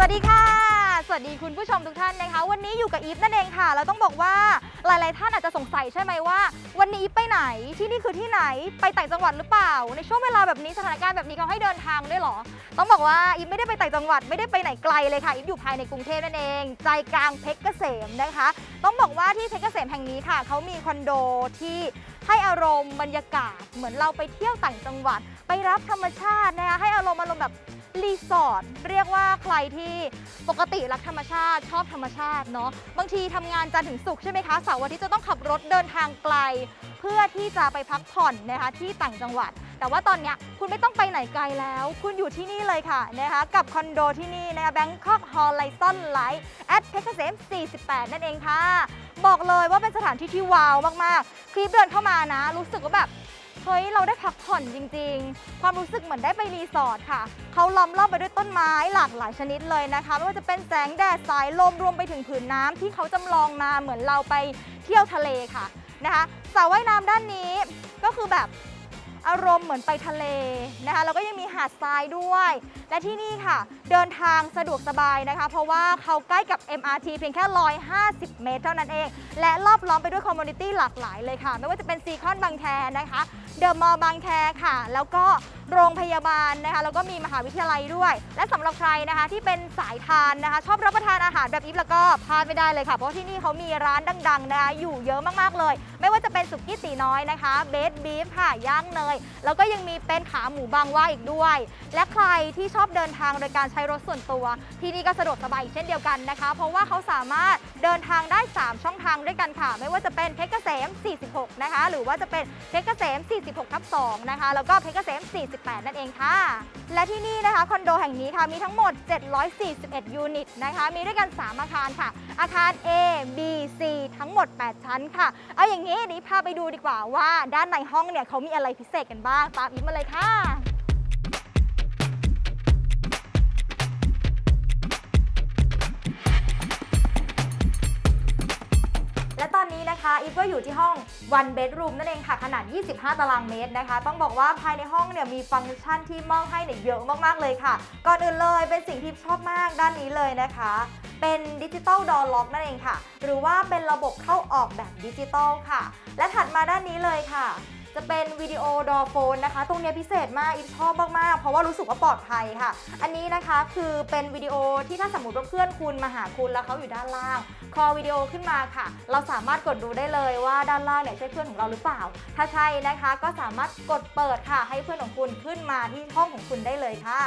สวัสดีค่ะ สวัสดีคุณผู้ชมทุกท่านนะคะ วันนี้อยู่กับอีฟนั่นเองค่ะแล้วต้องบอกว่าหลาย ๆ ท่านอาจจะสงสัยใช่ไหมว่า วันนี้อีฟไปไหนที่นี่คือที่ไหนไปต่างจังหวัดหรือเปล่า ในช่วงเวลาแบบนี้สถานการณ์แบบนี้เขาให้เดินทางด้วยเหรอ ต้องบอกว่าอีฟไม่ได้ไปต่างจังหวัดไม่ได้ไปไหนไกลเลยค่ะอีฟอยู่ภายในกรุงเทพนั่นเอง ใจกลางเพชรเกษมนะคะ ต้องบอกว่าที่เพชรเกษมแห่งนี้ค่ะเขามีคอนโดที่ให้อารมณ์บรรยากาศเหมือนเราไปเที่ยวต่างจังหวัด ไปรับธรรมชาตินะคะให้อารมณ์อารมณ์แบบ รีสอร์ทเรียกว่าใครที่ปกติรักธรรมชาติชอบธรรมชาติเนาะบางทีทำงานจันทร์ถึงศุกร์ใช่ไหมคะเสาร์อาทิตย์จะต้องขับรถเดินทางไกล เพื่อที่จะไปพักผ่อนนะคะที่ต่างจังหวัด แต่ว่าตอนเนี้ยคุณไม่ต้องไปไหนไกลแล้ว คุณอยู่ที่นี่เลยค่ะนะคะกับคอนโดที่นี่นะคะ Bangkok Horizon Light แอดเพชรเกษม48 นั่นเองค่ะ บอกเลยว่าเป็นสถานที่ที่ว้าวมากๆคลิปเดินเข้ามานะ รู้สึกว่าแบบ เฮ้ยเราได้พักผ่อนจริง ๆ ความรู้สึกเหมือนได้ไปรีสอร์ทค่ะ เขาล้อมรอบไปด้วยต้นไม้หลากหลายชนิดเลยนะคะ ไม่ว่าจะเป็นแสงแดดสายลมรวมไปถึงผืนน้ำที่เขาจำลองมาเหมือนเราไปเที่ยวทะเลค่ะนะคะสระว่ายน้ำด้านนี้ก็คือแบบอารมณ์เหมือนไปทะเลนะคะแล้วก็ยังมีหาดทรายด้วย และที่นี่ค่ะ เดินทางสะดวกสบายนะคะ เพราะว่าเขาใกล้กับ MRT เพียงแค่ 150 เมตร เท่านั้นเอง และรอบล้อมไปด้วยคอมมูนิตี้หลากหลายเลยค่ะ ไม่ว่าจะเป็นซีคอนบางแคนะคะเดอะมอลล์บางแคค่ะ แล้วก็โรงพยาบาลนะคะ แล้วก็มีมหาวิทยาลัยด้วย และสำหรับใครนะคะที่เป็นสายทานนะคะ ชอบรับประทานอาหารแบบอีฟแล้วก็พลาดไม่ได้เลยค่ะ เพราะที่นี่เขามีร้านดัง ๆ นะคะ อยู่เยอะมากๆเลย ไม่ว่าจะเป็นสุกี้ตีน้อยนะคะเบสบีฟค่ะย่างเนย แล้วก็ยังมีเป็นขาหมูบางว่าอีกด้วย และใครที่ชอบเดินทางโดยการใช้ช้รถส่วนตัว ที่นี่ก็สะดวกสบายอีกเช่นเดียวกันนะคะ เพราะว่าเขาสามารถเดินทางได้ 3 ช่องทางด้วยกันค่ะ ไม่ว่าจะเป็นเพชรเกษม 46 นะคะ หรือว่าจะเป็นเพชรเกษม 46ทับ2นะคะ แล้วก็เพชรเกษม 48 นั่นเองค่ะ และที่นี่นะคะคอนโดแห่งนี้ค่ะมีทั้งหมด 741 ยูนิตนะคะ มีด้วยกัน 3 อาคารค่ะ อาคาร A B C ทั้งหมด 8 ชั้นค่ะ เอาอย่างนี้นี้พาไปดูดีกว่าว่าด้านในห้องเนี่ยเขามีอะไรพิเศษกันบ้างตามอีฟมาเลยค่ะ และตอนนี้นะคะอีฟก็อยู่ที่ห้อง one bedroom นั่นเองค่ะ ขนาด 25 ตารางเมตรนะคะ ต้องบอกว่าภายในห้องเนี่ยมีฟังก์ชันที่มอบให้เนี่ยเยอะมากๆเลยค่ะ ก่อนอื่นเลยเป็นสิ่งที่ชอบมากด้านนี้เลยนะคะ เป็นดิจิตอลดอ r ล็อกนั่นเองค่ะ หรือว่าเป็นระบบเข้าออกแบบดิจิตอลค่ะ และถัดมาด้านนี้เลยค่ะ จะเป็นวิดีโอดอโฟนนะคะ ตรงนี้พิเศษมากอีฟชอบมากๆ เพราะว่ารู้สึกว่าปลอดภัยค่ะ อันนี้นะคะคือเป็นวิดีโอที่ถ้าสมมติว่าเพื่อนคุณมาหาคุณแล้วเขาอยู่ด้านล่าง คอวิดีโอขึ้นมาค่ะ เราสามารถกดดูได้เลยว่าด้านล่างเนี่ยใช่เพื่อนของเราหรือเปล่า ถ้าใช่นะคะก็สามารถกดเปิดค่ะ ให้เพื่อนของคุณขึ้นมาที่ห้องของคุณได้เลยค่ะ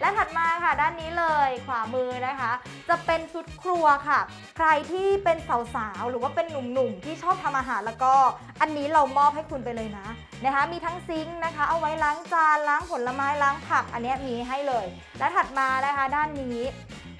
และถัดมาค่ะด้านนี้เลยขวามือนะคะ จะเป็นชุดครัวค่ะ ใครที่เป็นสาวๆหรือว่าเป็นหนุ่มๆที่ชอบทำอาหารแล้วก็อันนี้เรามอบให้คุณไปเลยนะนะคะ มีทั้งซิงค์นะคะ เอาไว้ล้างจานล้างผลไม้ล้างผัก อันนี้มีให้เลย และถัดมานะคะด้านนี้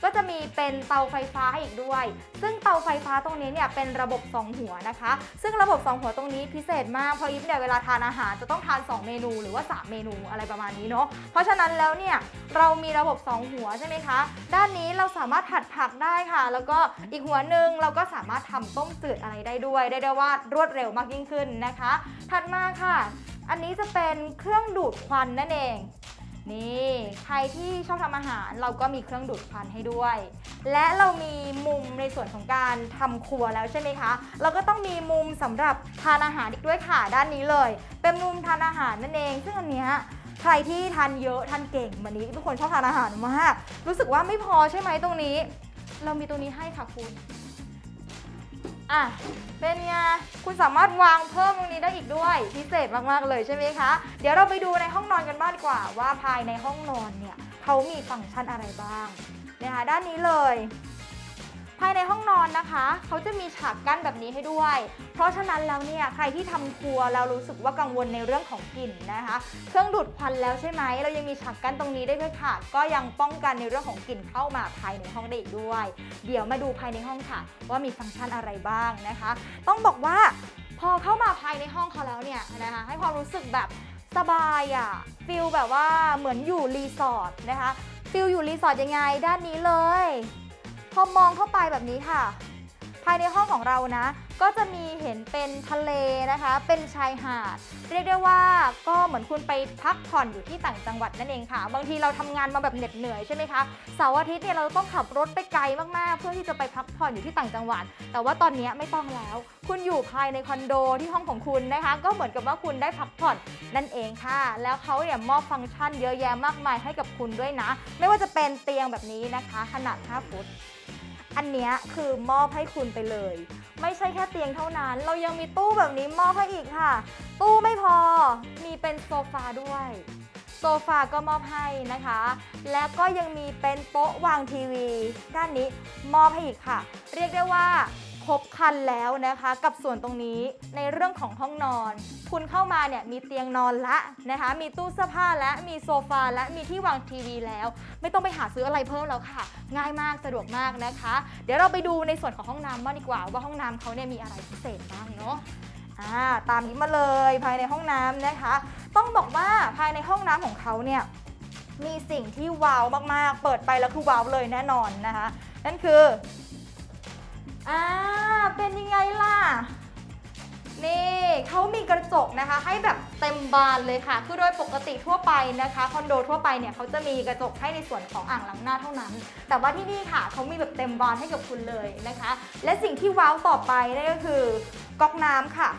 ก็จะมีเป็นเตาไฟฟ้าให้อีกด้วย ซึ่งเตาไฟฟ้าตรงนี้เนี่ยเป็นระบบ 2 หัวนะคะ ซึ่งระบบ 2 หัวตรงนี้พิเศษมากเพราะยิปเนี่ยเวลาทานอาหารจะต้องทาน 2 เมนูหรือว่า 3 เมนูอะไรประมาณนี้เนาะเพราะฉะนั้นแล้วเนี่ยเรามีระบบ 2 หัวใช่ไหมคะ ด้านนี้เราสามารถผัดผักได้ค่ะ แล้วก็อีกหัวหนึ่งเราก็สามารถทำต้มจืดอะไรได้ด้วย ได้ได้ว่ารวดเร็วมากยิ่งขึ้นนะคะ ถัดมาค่ะ อันนี้จะเป็นเครื่องดูดควันนั่นเอง นี่ใครที่ชอบทำอาหารเราก็มีเครื่องดูดควันให้ด้วย และเรามีมุมในส่วนของการทำครัวแล้วใช่ไหมคะ เราก็ต้องมีมุมสำหรับทานอาหารอีกด้วยค่ะด้านนี้เลย เป็นมุมทานอาหารนั่นเอง ซึ่งอันเนี้ยใครที่ทานเยอะทานเก่งเหมือนนี้ทุกคนชอบทานอาหารมาก รู้สึกว่าไม่พอใช่ไหมตรงนี้ เรามีตรงนี้ให้ค่ะคุณ อะเป็นไงคุณสามารถวางเพิ่มตรงนี้ได้อีกด้วย พิเศษมากๆเลยใช่ไหมคะ เดี๋ยวเราไปดูในห้องนอนกันบ้างดีกว่า ว่าภายในห้องนอนเนี่ยเขามีฟังก์ชันอะไรบ้างนะคะด้านนี้เลย ภายในห้องนอนนะคะ เขาจะมีฉากกั้นแบบนี้ให้ด้วย เพราะฉะนั้นแล้วเนี่ยใครที่ทำครัวแล้วรู้สึกว่ากังวลในเรื่องของกลิ่นนะคะ เครื่องดูดควันแล้วใช่ไหมเรายังมีฉากกั้นตรงนี้ได้ด้วยค่ะ ก็ยังป้องกันในเรื่องของกลิ่นเข้ามาภายในห้องได้อีกด้วย เดี๋ยวมาดูภายในห้องค่ะ ว่ามีฟังก์ชันอะไรบ้างนะคะ ต้องบอกว่าพอเข้ามาภายในห้องเขาแล้วเนี่ยนะคะ ให้ความรู้สึกแบบสบายอะฟิลแบบว่าเหมือนอยู่รีสอร์ทนะคะฟิลอยู่รีสอร์ทยังไงด้านนี้เลย พอมองเข้าไปแบบนี้ค่ะ ภายในห้องของเรานะ ก็จะมีเห็นเป็นทะเลนะคะ เป็นชายหาด เรียกได้ว่าก็เหมือนคุณไปพักผ่อนอยู่ที่ต่างจังหวัดนั่นเองค่ะ บางทีเราทำงานมาแบบเหน็ดเหนื่อยใช่ไหมคะ เสาร์อาทิตย์เนี่ยเราต้องขับรถไปไกลมากๆ เพื่อที่จะไปพักผ่อนอยู่ที่ต่างจังหวัด แต่ว่าตอนนี้ไม่ต้องแล้ว คุณอยู่ภายในคอนโดที่ห้องของคุณนะคะ ก็เหมือนกับว่าคุณได้พักผ่อนนั่นเองค่ะ แล้วเขาเนี่ยมอบฟังก์ชันเยอะแยะมากมายให้กับคุณด้วยนะ ไม่ว่าจะเป็นเตียงแบบนี้นะคะ ขนาด 5 ฟุต อันเนี้ยคือมอบให้คุณไปเลย ไม่ใช่แค่เตียงเท่านั้น เรายังมีตู้แบบนี้มอบให้อีกค่ะ ตู้ไม่พอมีเป็นโซฟาด้วยโซฟาก็มอบให้นะคะ แล้วก็ยังมีเป็นโต๊ะวางทีวี ด้านนี้มอบให้อีกค่ะ เรียกได้ว่า ครบคันแล้วนะคะ กับส่วนตรงนี้ในเรื่องของห้องนอน คุณเข้ามาเนี่ยมีเตียงนอนละนะคะ มีตู้เสื้อผ้าและมีโซฟาและมีที่วางทีวีแล้ว ไม่ต้องไปหาซื้ออะไรเพิ่มแล้วค่ะ ง่ายมากสะดวกมากนะคะ เดี๋ยวเราไปดูในส่วนของห้องน้ำบ้างดีกว่า ว่าห้องน้ำเขาเนี่ยมีอะไรพิเศษบ้างเนาะอ่าตามนี้มาเลยภายในห้องน้ำนะคะ ต้องบอกว่าภายในห้องน้ำของเขาเนี่ยมีสิ่งที่ว้าวมากๆ เปิดไปแล้วคือว้าวเลยแน่นอนนะคะ นั่นคือ อ่า เป็นยังไงล่ะ นี่เขามีกระจกนะคะ ให้แบบเต็มบานเลยค่ะ คือโดยปกติทั่วไปนะคะคอนโดทั่วไปเนี่ยเขาจะมีกระจกให้ในส่วนของอ่างล้างหน้าเท่านั้น แต่ว่าที่นี่ค่ะเขามีแบบเต็มบานให้กับคุณเลยนะคะ และสิ่งที่ว้าวต่อไปนั่นก็คือก๊อกน้ำค่ะ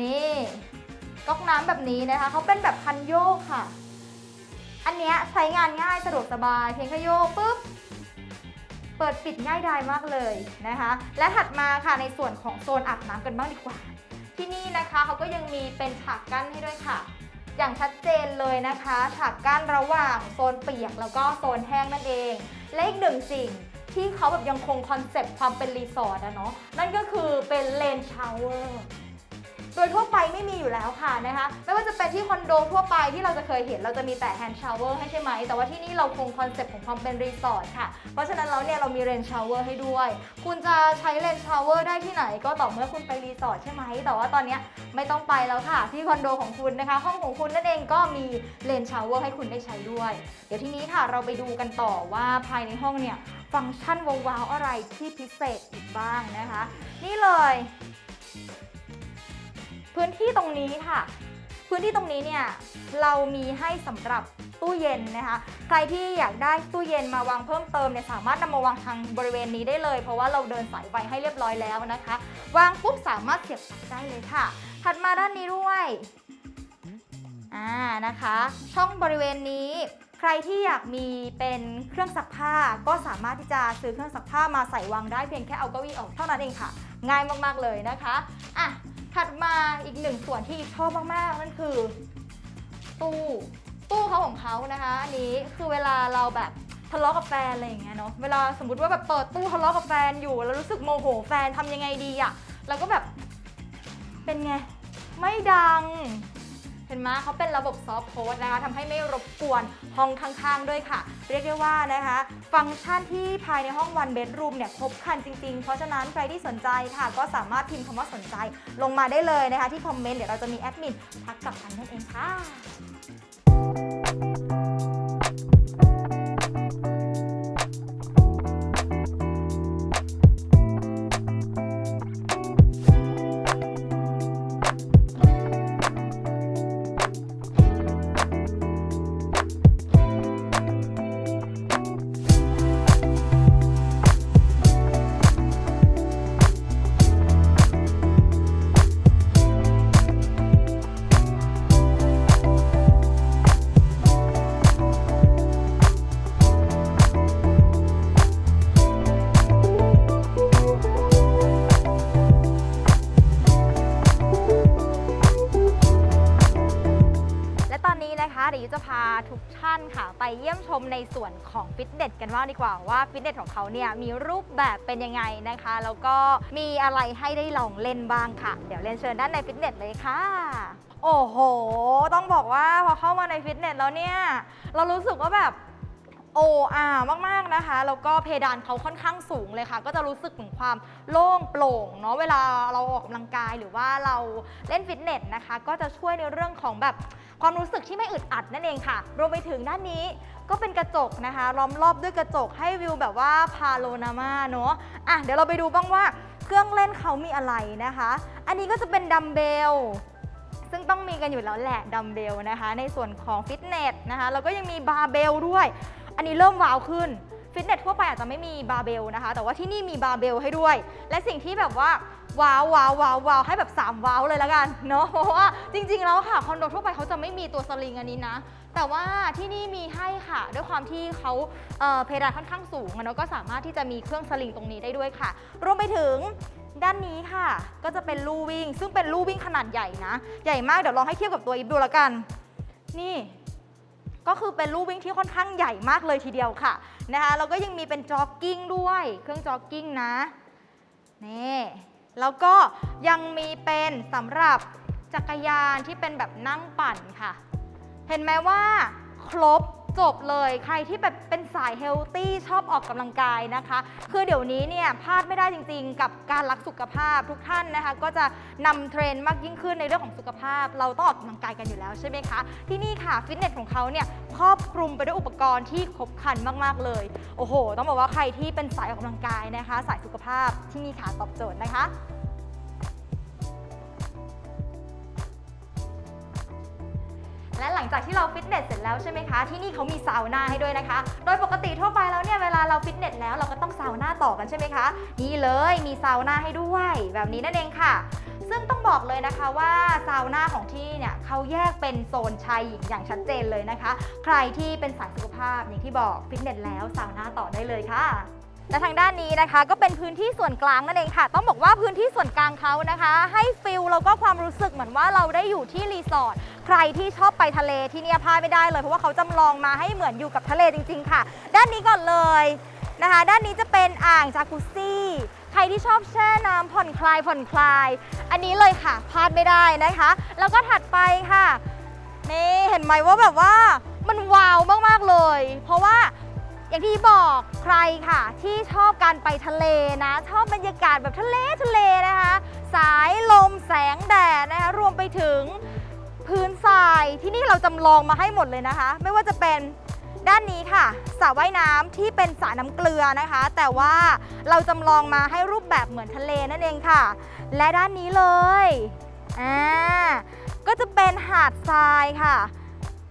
นี่ก๊อกน้ำแบบนี้นะคะเขาเป็นแบบคันโยกค่ะ อันเนี้ยใช้งานง่ายสะดวกสบาย เพียงแค่โยกปุ๊บ เปิดปิดง่ายดายมากเลยนะคะ และถัดมาค่ะในส่วนของโซนอาบน้ำกันบ้างดีกว่า ที่นี่นะคะเขาก็ยังมีเป็นฉากกั้นให้ด้วยค่ะ อย่างชัดเจนเลยนะคะฉากกั้นระหว่างโซนเปียกแล้วก็โซนแห้งนั่นเอง และอีกหนึ่งสิ่งที่เขาแบบยังคงคอนเซปต์ความเป็นรีสอร์ทอะเนาะนั่นก็คือเป็นเลนชาวเวอร์ โดยทั่วไปไม่มีอยู่แล้วค่ะนะคะไม่ว่าจะเป็นที่คอนโดทั่วไปที่เราจะเคยเห็นเราจะมีแต่แฮนด์ชาวเวอร์ให้ใช่ไหม แต่ว่าที่นี่เราคงคอนเซ็ปต์ของความเป็นรีสอร์ทค่ะ เพราะฉะนั้นแล้วเนี่ยเรามีเรนชาวเวอร์ให้ด้วย คุณจะใช้เรนชาวเวอร์ได้ที่ไหน ก็ต่อเมื่อคุณไปรีสอร์ทใช่ไหม แต่ว่าตอนนี้ไม่ต้องไปแล้วค่ะ ที่คอนโดของคุณนะคะ ห้องของคุณนั่นเองก็มีเรนชาวเวอร์ให้คุณได้ใช้ด้วย เดี๋ยวทีนี้ค่ะเราไปดูกันต่อว่าภายในห้องเนี่ยฟังก์ชันว้าวๆอะไรที่พิเศษอีกบ้างนะคะ นี่เลย พื้นที่ตรงนี้ค่ะ พื้นที่ตรงนี้เนี่ยเรามีให้สำหรับตู้เย็นนะคะ ใครที่อยากได้ตู้เย็นมาวางเพิ่มเติมเนี่ยสามารถนำมาวางทางบริเวณนี้ได้เลย เพราะว่าเราเดินสายไฟให้เรียบร้อยแล้วนะคะ วางปุ๊บสามารถเสียบปลั๊กได้เลยค่ะ ถัดมาด้านนี้ด้วยอ่านะคะ ช่องบริเวณนี้ใครที่อยากมีเป็นเครื่องซักผ้าก็สามารถที่จะซื้อเครื่องซักผ้ามาใส่วางได้เพียงแค่เอาเก้าอี้ออกเท่านั้นเองค่ะ ง่ายมากๆเลยนะคะอะ หนึ่งส่วนที่ชอบมากๆ นั่นคือ ตู้ตู้เขาของเขานะคะอันนี้คือเวลาเราแบบทะเลาะกับแฟนอะไรอย่างเงี้ยเนาะเวลาสมมติว่าแบบเปิดตู้ทะเลาะกับแฟนอยู่ แล้วรู้สึกโมโหแฟนทำยังไงดีอะเราก็แบบเป็นไง ไม่ดัง ห็นไหมเขาเป็นระบบซอฟต์โค้ดนะคะทำให้ไม่รบกวนห้องข้างๆ ด้วยค่ะ เรียกได้ว่านะคะ ฟังก์ชันที่ภายในห้องวันเบดรูมเนี่ยครบครันจริงๆ เพราะฉะนั้นใครที่สนใจค่ะ ก็สามารถพิมพ์คำว่าสนใจลงมาได้เลยนะคะ ที่คอมเมนต์เดี๋ยวเราจะมีแอดมินทักกลับทันนั่นเองค่ะและ ในส่วนของฟิตเนสกันบ้างดีกว่าว่าฟิตเนสของเขาเนี่ยมีรูปแบบเป็นยังไงนะคะ แล้วก็มีอะไรให้ได้ลองเล่นบ้างค่ะ เดี๋ยวเรียนเชิญด้านในฟิตเนสเลยค่ะ โอ้โห ต้องบอกว่าพอเข้ามาในฟิตเนสแล้วเนี่ยเรารู้สึกว่าแบบโอ้อามาก ๆ นะคะ แล้วก็เพดานเขาค่อนข้างสูงเลยค่ะ ก็จะรู้สึกถึงความโล่งโปร่งเนาะเวลาเราออกกำลังกายหรือว่าเราเล่นฟิตเนสนะคะ ก็จะช่วยในเรื่องของแบบ ความรู้สึกที่ไม่อึดอัดนั่นเองค่ะ รวมไปถึงด้านนี้ก็เป็นกระจกนะคะล้อมรอบด้วยกระจกให้วิวแบบว่าพาโลนามาเนอะอะเดี๋ยวเราไปดูบ้างว่าเครื่องเล่นเขามีอะไรนะคะ อันนี้ก็จะเป็นดัมเบลซึ่งต้องมีกันอยู่แล้วแหละดัมเบลนะคะ ในส่วนของฟิตเนสนะคะแล้วก็ยังมีบาร์เบลด้วย อันนี้เริ่มว้าวขึ้นฟิตเนสทั่วไปอาจจะไม่มีบาร์เบลนะคะ แต่ว่าที่นี่มีบาร์เบลให้ด้วย และสิ่งที่แบบว่า ว้าวว้าวว้าวว้าวให้แบบ 3 ว้าวเลยละกันเนาะเพราะว่าจริง ๆ แล้วค่ะคอนโดทั่วไปเขาจะไม่มีตัวสลิงอันนี้นะ แต่ว่าที่นี่มีให้ค่ะ ด้วยความที่เขาเเพดานค่อนข้างสูงเนาะก็สามารถที่จะมีเครื่องสลิงตรงนี้ได้ด้วยค่ะ รวมไปถึงด้านนี้ค่ะ ก็จะเป็นลู่วิ่ง ซึ่งเป็นลู่วิ่งขนาดใหญ่นะ ใหญ่มากเดี๋ยวลองให้เทียบกับตัวอิฟดูละกัน นี่ก็คือเป็นลู่วิ่งที่ค่อนข้างใหญ่มากเลยทีเดียวค่ะนะคะแล้วก็ยังมีเป็นจ็อกกิ้งด้วย เครื่องจ็อกกิ้งนะนี่ แล้วก็ยังมีเป็นสำหรับจักรยานที่เป็นแบบนั่งปั่นค่ะ เห็นไหมว่าครบ จบเลยใครที่แบบเป็นสายเฮลตี้ชอบออกกำลังกายนะคะ คือเดี๋ยวนี้เนี่ยพลาดไม่ได้จริงๆ กับการรักสุขภาพทุกท่านนะคะ ก็จะนำเทรนด์มากยิ่งขึ้นในเรื่องของสุขภาพ เราต้องออกกำลังกายกันอยู่แล้วใช่ไหมคะ ที่นี่ค่ะฟิตเนสของเขาเนี่ยครอบคลุมไปด้วยอุปกรณ์ที่ครบครันมากๆเลย โอ้โห ต้องบอกว่าใครที่เป็นสายออกกำลังกายนะคะ สายสุขภาพที่นี่ค่ะตอบโจทย์นะคะ และหลังจากที่เราฟิตเนสเสร็จแล้วใช่ไหมคะ ที่นี่เขามีซาวน่าให้ด้วยนะคะ โดยปกติทั่วไปแล้วเนี่ยเวลาเราฟิตเนสแล้วเราก็ต้องซาวน่าต่อกันใช่ไหมคะ นี่เลยมีซาวน่าให้ด้วยแบบนี้นั่นเองค่ะ ซึ่งต้องบอกเลยนะคะว่าซาวน่าของที่นี่เนี่ยเขาแยกเป็นโซนชายหญิงอย่างชัดเจนเลยนะคะ ใครที่เป็นสายสุขภาพอย่างที่บอกฟิตเนสแล้วซาวน่าต่อได้เลยค่ะ และทางด้านนี้นะคะก็เป็นพื้นที่ส่วนกลางนั่นเองค่ะ ต้องบอกว่าพื้นที่ส่วนกลางเขานะคะ ให้ฟิลแล้วก็ความรู้สึกเหมือนว่าเราได้อยู่ที่รีสอร์ทใครที่ชอบไปทะเลที่เนี่ยพลาดไม่ได้เลย เพราะว่าเขาจำลองมาให้เหมือนอยู่กับทะเลจริง ๆ ค่ะ ด้านนี้ก่อนเลยนะคะ ด้านนี้จะเป็นอ่างจากุซซี่ใครที่ชอบแช่น้ำผ่อนคลายผ่อนคลาย อันนี้เลยค่ะพลาดไม่ได้นะคะ แล้วก็ถัดไปค่ะนี่เห็นไหมว่าแบบว่ามันว้าวมากๆเลย เพราะว่า อย่างที่บอกใครค่ะ ที่ชอบการไปทะเลนะ ชอบบรรยากาศแบบทะเลทะเลนะคะ สายลมแสงแดดนะคะ รวมไปถึงพื้นทรายที่นี่เราจำลองมาให้หมดเลยนะคะ ไม่ว่าจะเป็นด้านนี้ค่ะสระว่ายน้ำที่เป็นสระน้ำเกลือนะคะ แต่ว่าเราจำลองมาให้รูปแบบเหมือนทะเลนั่นเองค่ะ และด้านนี้เลยอ่าก็จะเป็นหาดทรายค่ะ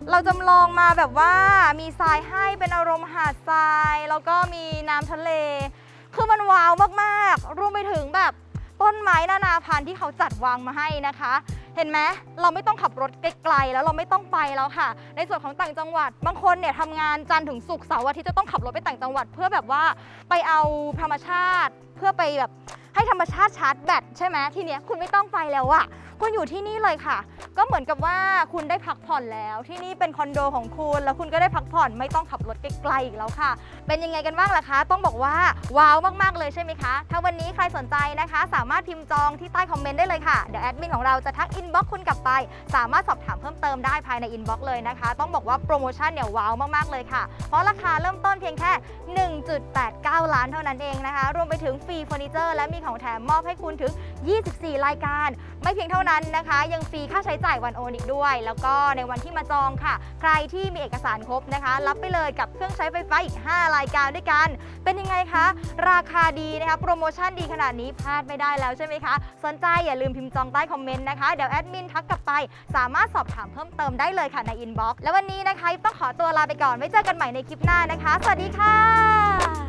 เราจำลองมาแบบว่ามีทรายให้เป็นอารมณ์หาดทราย แล้วก็มีน้ำทะเล คือมันว้าวมากๆ รวมไปถึงแบบต้นไม้นานาพันธุ์ที่เขาจัดวางมาให้นะคะ เห็นไหมเราไม่ต้องขับรถไกลๆแล้วเราไม่ต้องไปแล้วค่ะ ในส่วนของต่างจังหวัด บางคนเนี่ยทำงานจันทร์ถึงศุกร์เสาร์อาทิตย์จะต้องขับรถไปต่างจังหวัด เพื่อแบบว่าไปเอาธรรมชาติ พื่อไปแบบให้ธรรมชาติชาร์จแบตใช่ไหมทีเนี้ยคุณไม่ต้องไปแล้วอะคุณอยู่ที่นี่เลยค่ะ ก็เหมือนกับว่าคุณได้พักผ่อนแล้ว ที่นี่เป็นคอนโดของคุณแล้วคุณก็ได้พักผ่อนไม่ต้องขับรถไกลๆอีกแล้วค่ะ เป็นยังไงกันบ้างล่ะคะ ต้องบอกว่าว้าวมากๆเลยใช่ไหมคะ ถ้าวันนี้ใครสนใจนะคะ สามารถพิมพ์จองที่ใต้คอมเมนต์ได้เลยค่ะ เดี๋ยวแอดมินของเราจะทักอินบ็อกซ์คุณกลับไป สามารถสอบถามเพิ่มเติมได้ภายในอินบ็อกซ์เลยนะคะ ต้องบอกว่าโปรโมชั่นเนี่ยว้าวมากๆเลยค่ะ เพราะราคาเริ่มต้นเพียงแค่ 1.89 ล้านเท่านั้นเองนะคะ รวมไปถึงฟรีเฟอร์นิเจอร์และมีของแถมมอบให้คุณถึง 24 รายการ ไม่เพียงเท่านั้นนะคะ ยังฟรีค่าใช้จ่ายวันโอนอีกด้วย แล้วก็ในวันที่มาจองค่ะ ใครที่มีเอกสารครบนะคะ รับไปเลยกับเครื่องใช้ไฟฟ้าอีก 5 รายการด้วยกัน เป็นยังไงคะ ราคาดีนะคะโปรโมชั่นดีขนาดนี้พลาดไม่ได้แล้วใช่ไหมคะสนใจอย่าลืมพิมพ์จองใต้คอมเมนต์นะคะเดี๋ยวแอดมินทักกลับไป สามารถสอบถามเพิ่มเติมได้เลยค่ะในอินบ็อกซ์และวันนี้นะคะต้องขอตัวลาไปก่อนไว้เจอกันใหม่ในคลิปหน้านะคะ สวัสดีค่ะ